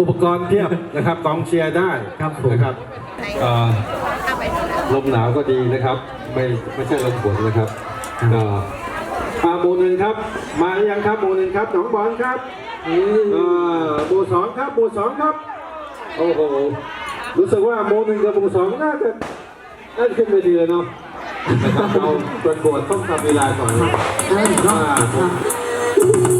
อุปกรณ์เทียบนะครับกองเชียร์ได้ครับนะครับลมหนาวก็ดีนะครับ ไม่ไม่ใช่ลมฝนนะครับเาหมหนึ่งครับ มาหรือยังครับโมหนึ่งครับหนองบอลครับโมสองครับโมสองครับโอ้โหรู้สึกว่าโมหนึ่งกับโมสองน่าจะน่าจะขึ้นไปดีเลยเนาะนะคเราประกวดต้องทำเวลาก่อนนะครับาผ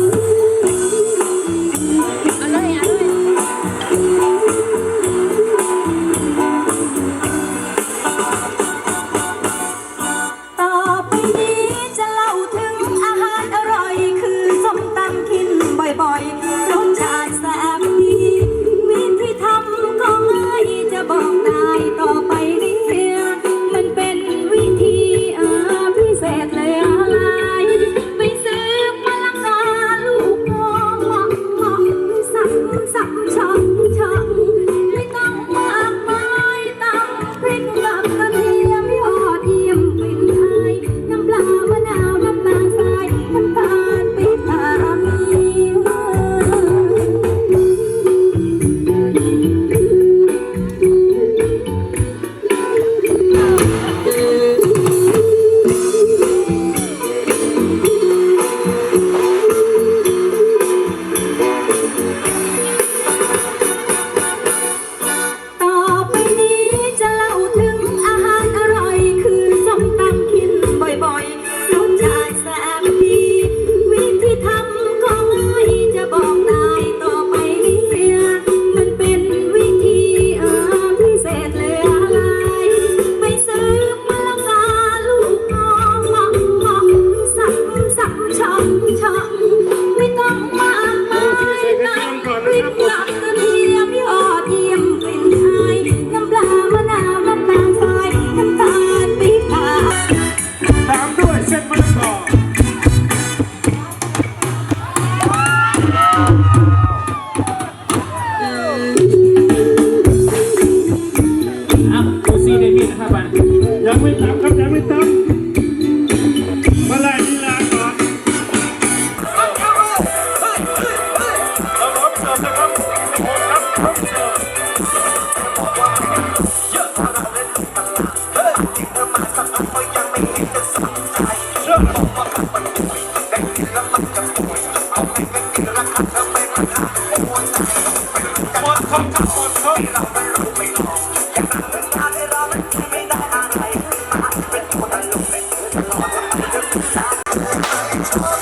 Oh,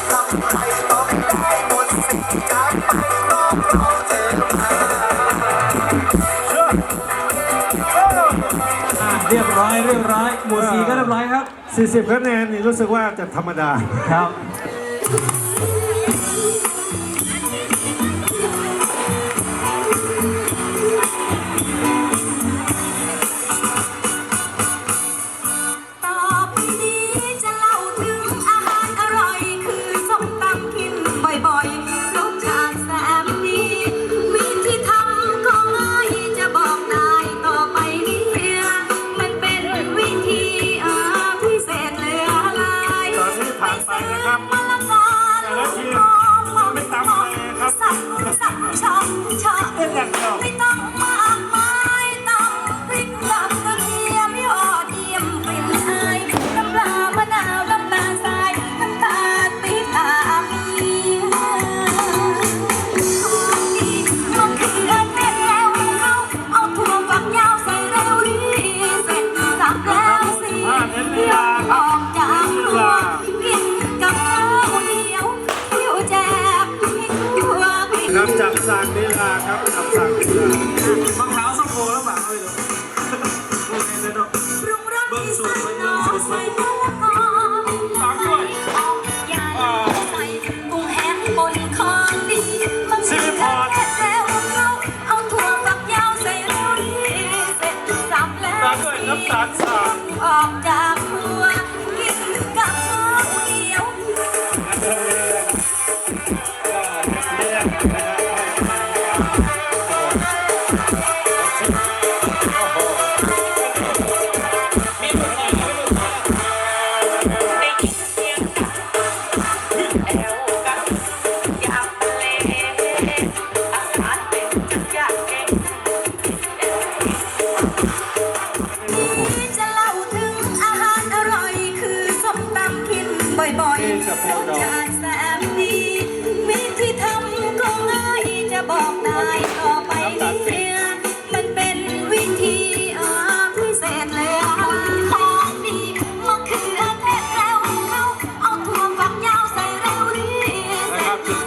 40คะแนนนี่รู้สึกว่าจะธรรมดา ครับ จากสั่งเวลาครับคำสั่ง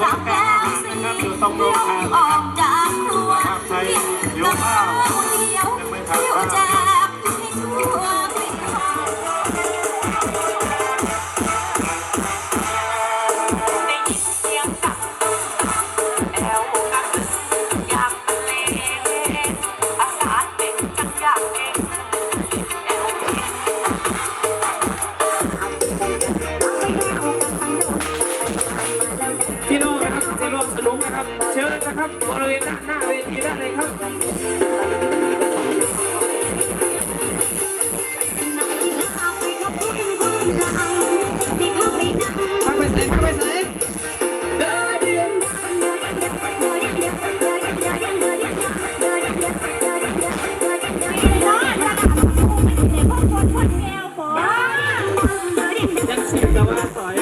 สักแก้วสิเรื่องออ งนะครับ เชิญนะครับบริเวณด้าหน้าเวทีด้เลยครับพักไปเสร็จพักไปเสร็จยังเสียงแต่ว่าสอย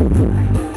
I see.